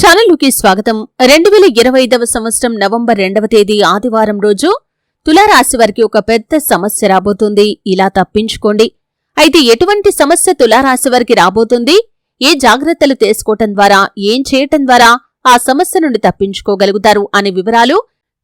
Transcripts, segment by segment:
ఛానల్లోకి స్వాగతం. రెండు వేల ఇరవై ఐదవ సంవత్సరం నవంబర్ రెండవ తేదీ ఆదివారం రోజు తులారాశి వారికి ఒక పెద్ద సమస్య రాబోతుంది. ఇలా తప్పించుకోండి. అయితే ఎటువంటి సమస్య తులారాశి వారికి రాబోతుంది? ఏ జాగ్రత్తలు తీసుకోవటం ద్వారా ఏం చేయటం ద్వారా ఆ సమస్య నుండి తప్పించుకోగలుగుతారు అనే వివరాలు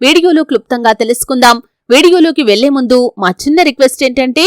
వీడియోలో క్లుప్తంగా తెలుసుకుందాం. వీడియోలోకి వెళ్ళే ముందు మా చిన్న రిక్వెస్ట్ ఏంటంటే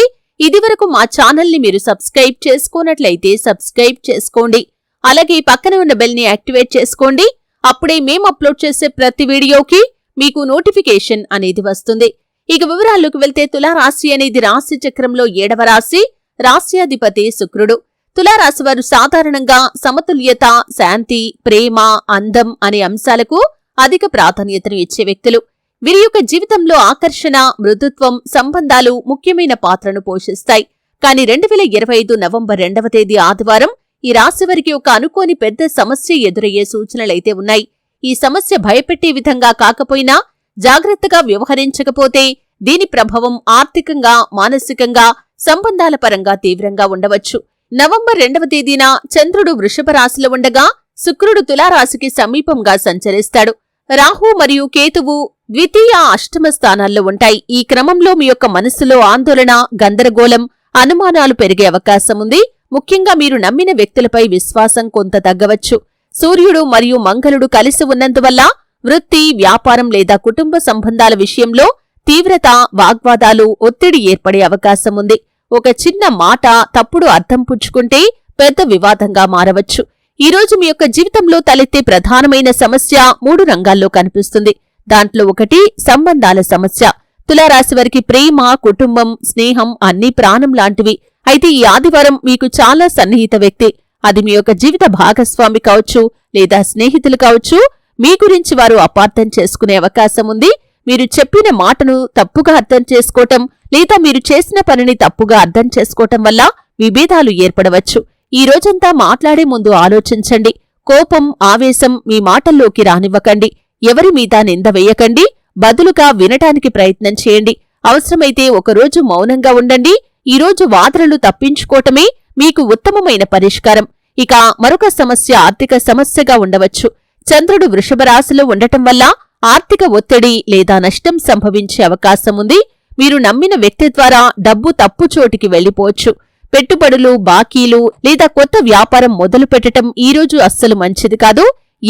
ఇదివరకు మా ఛానల్ని మీరు సబ్స్క్రైబ్ చేసుకోనట్లయితే సబ్స్క్రైబ్ చేసుకోండి. అలాగే పక్కన ఉన్న బెల్ని యాక్టివేట్ చేసుకోండి. అప్పుడే మేము అప్లోడ్ చేసే ప్రతి వీడియోకి మీకు నోటిఫికేషన్ అనేది వస్తుంది. ఇక వివరాల్లోకి వెళ్తే తులారాశి అనేది రాశి చక్రంలో ఏడవ రాశి రాశ్యాధిపతి శుక్రుడు. తులారాశి వారు సాధారణంగా సమతుల్యత శాంతి ప్రేమ అందం అనే అంశాలకు అధిక ప్రాధాన్యతను ఇచ్చే వ్యక్తులు. వీరి యొక్క జీవితంలో ఆకర్షణ మృదుత్వం సంబంధాలు ముఖ్యమైన పాత్రను పోషిస్తాయి. కానీ రెండు వేల ఇరవై ఐదు నవంబర్ రెండవ తేదీ ఆదివారం ఈ రాశి వారికి ఒక అనుకోని పెద్ద సమస్య ఎదురయ్యే సూచనలైతే ఉన్నాయి. ఈ సమస్య భయపెట్టే విధంగా కాకపోయినా జాగ్రత్తగా వ్యవహరించకపోతే దీని ప్రభావం ఆర్థికంగా మానసికంగా సంబంధాల పరంగా తీవ్రంగా ఉండవచ్చు. నవంబర్ రెండవ తేదీన చంద్రుడు వృషభ రాశిలో ఉండగా శుక్రుడు తులారాశికి సమీపంగా సంచరిస్తాడు. రాహు మరియు కేతువు ద్వితీయ అష్టమ స్థానాల్లో ఉంటాయి. ఈ క్రమంలో మీ యొక్క మనస్సులో ఆందోళన గందరగోళం అనుమానాలు పెరిగే అవకాశం ఉంది. ముఖ్యంగా మీరు నమ్మిన వ్యక్తులపై విశ్వాసం కొంత తగ్గవచ్చు. సూర్యుడు మరియు మంగళుడు కలిసి ఉన్నందువల్ల వృత్తి వ్యాపారం లేదా కుటుంబ సంబంధాల విషయంలో తీవ్రత వాగ్వాదాలు ఒత్తిడి ఏర్పడే అవకాశం ఉంది. ఒక చిన్న మాట తప్పుడు అర్థం పుచ్చుకుంటే పెద్ద వివాదంగా మారవచ్చు. ఈ రోజు మీ యొక్క జీవితంలో తలెత్తే ప్రధానమైన సమస్య మూడు రంగాల్లో కనిపిస్తుంది. దాంట్లో ఒకటి సంబంధాల సమస్య. తులారాశి వారికి ప్రేమ కుటుంబం స్నేహం అన్ని ప్రాణం లాంటివి. అయితే ఈ ఆదివారం మీకు చాలా సన్నిహిత వ్యక్తి. అది మీ యొక్క జీవిత భాగస్వామి కావచ్చు లేదా స్నేహితులు కావచ్చు. మీ గురించి వారు అపార్థం చేసుకునే అవకాశం ఉంది. మీరు చెప్పిన మాటను తప్పుగా అర్థం చేసుకోవటం లేదా మీరు చేసిన పనిని తప్పుగా అర్థం చేసుకోవటం వల్ల విభేదాలు ఏర్పడవచ్చు. ఈ రోజంతా మాట్లాడే ముందు ఆలోచించండి. కోపం ఆవేశం మీ మాటల్లోకి రానివ్వకండి. ఎవరి మీద నింద వేయకండి. బదులుగా వినటానికి ప్రయత్నం చేయండి. అవసరమైతే ఒకరోజు మౌనంగా ఉండండి. ఈరోజు వాదనలు తప్పించుకోవటమే మీకు ఉత్తమమైన పరిష్కారం. ఇక మరొక సమస్య ఆర్థిక సమస్యగా ఉండవచ్చు. చంద్రుడు వృషభరాశిలో ఉండటం వల్ల ఆర్థిక ఒత్తిడి లేదా నష్టం సంభవించే అవకాశం ఉంది. మీరు నమ్మిన వ్యక్తి ద్వారా డబ్బు తప్పు చోటికి వెళ్ళిపోవచ్చు పెట్టుబడులు బాకీలు లేదా కొత్త వ్యాపారం మొదలు పెట్టడం ఈరోజు అస్సలు మంచిది కాదు.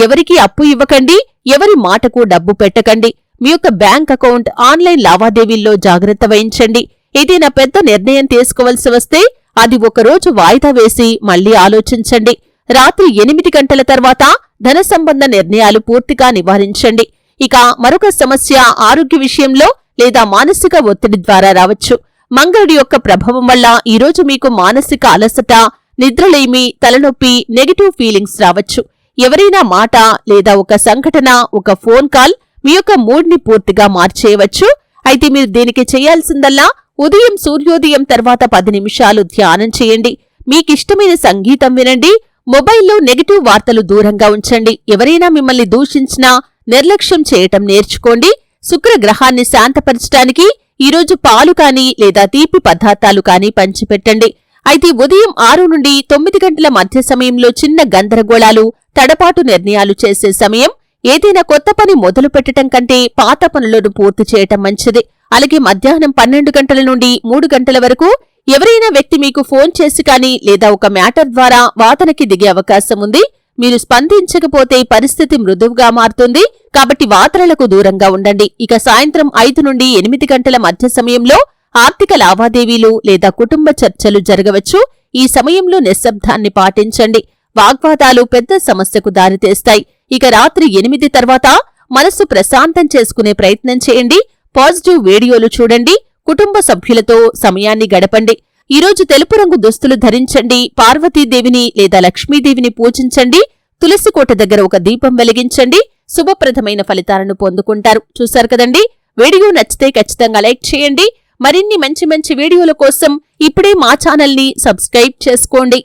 ఎవరికీ అప్పు ఇవ్వకండి ఎవరి మాటకు డబ్బు పెట్టకండి. మీ యొక్క బ్యాంక్ అకౌంట్ ఆన్లైన్ లావాదేవీల్లో జాగ్రత్త వహించండి. ఏదైనా పెద్ద నిర్ణయం తీసుకోవలసి వస్తే అది ఒకరోజు వాయిదా వేసి మళ్ళీ ఆలోచించండి. రాత్రి ఎనిమిది గంటల తర్వాత ధన సంబంధ నిర్ణయాలు పూర్తిగా నివారించండి. ఇక మరొక సమస్య ఆరోగ్య విషయంలో లేదా మానసిక ఒత్తిడి ద్వారా రావచ్చు. మంగళుడి యొక్క ప్రభావం వల్ల ఈరోజు మీకు మానసిక అలసట నిద్రలేమి తలనొప్పి నెగటివ్ ఫీలింగ్స్ రావచ్చు. ఎవరైనా మాట లేదా ఒక సంఘటన ఒక ఫోన్ కాల్ మీ యొక్క మూడ్ని పూర్తిగా మార్చేయవచ్చు. అయితే మీరు దీనికి చేయాల్సిందల్లా ఉదయం సూర్యోదయం తర్వాత పది నిమిషాలు ధ్యానం చేయండి. మీకిష్టమైన సంగీతం వినండి. మొబైల్లో నెగటివ్ వార్తలు దూరంగా ఉంచండి. ఎవరైనా మిమ్మల్ని దూషించినా నిర్లక్ష్యం చేయటం నేర్చుకోండి. శుక్రగ్రహాన్ని శాంతపరచటానికి ఈరోజు పాలు కానీ లేదా తీపి పదార్థాలు కానీ పంచిపెట్టండి. అయితే ఉదయం ఆరు నుండి తొమ్మిది గంటల మధ్య సమయంలో చిన్న గందరగోళాలు తడపాటు నిర్ణయాలు చేసే సమయం ఏదైనా కొత్త పని మొదలు పెట్టడం కంటే పాత పనులను పూర్తి చేయటం మంచిది. అలాగే మధ్యాహ్నం పన్నెండు గంటల నుండి మూడు గంటల వరకు ఎవరైనా వ్యక్తి మీకు ఫోన్ చేసి కానీ లేదా ఒక మ్యాటర్ ద్వారా వాదనకి దిగే అవకాశం ఉంది. మీరు స్పందించకపోతే పరిస్థితి మృదువుగా మారుతుంది. కాబట్టి వాతలకు దూరంగా ఉండండి. ఇక సాయంత్రం ఐదు నుండి ఎనిమిది గంటల మధ్య సమయంలో ఆర్థిక లావాదేవీలు లేదా కుటుంబ చర్చలు జరగవచ్చు. ఈ సమయంలో నిశ్శబ్దాన్ని పాటించండి. వాగ్వాదాలు పెద్ద సమస్యకు దారితీస్తాయి. ఇక రాత్రి ఎనిమిది తర్వాత మనస్సు ప్రశాంతం చేసుకునే ప్రయత్నం చేయండి. పాజిటివ్ వీడియోలు చూడండి. కుటుంబ సభ్యులతో సమయాన్ని గడపండి. ఈరోజు తెలుపు రంగు దుస్తులు ధరించండి పార్వతీదేవిని లేదా లక్ష్మీదేవిని పూజించండి తులసికోట దగ్గర ఒక దీపం వెలిగించండి శుభప్రదమైన ఫలితాలను పొందుకుంటారు. చూశారు కదండి? వీడియో నచ్చితే ఖచ్చితంగా లైక్ చేయండి. మరిన్ని మంచి మంచి వీడియోల కోసం ఇప్పుడే మా ఛానల్ని సబ్స్క్రైబ్ చేసుకోండి.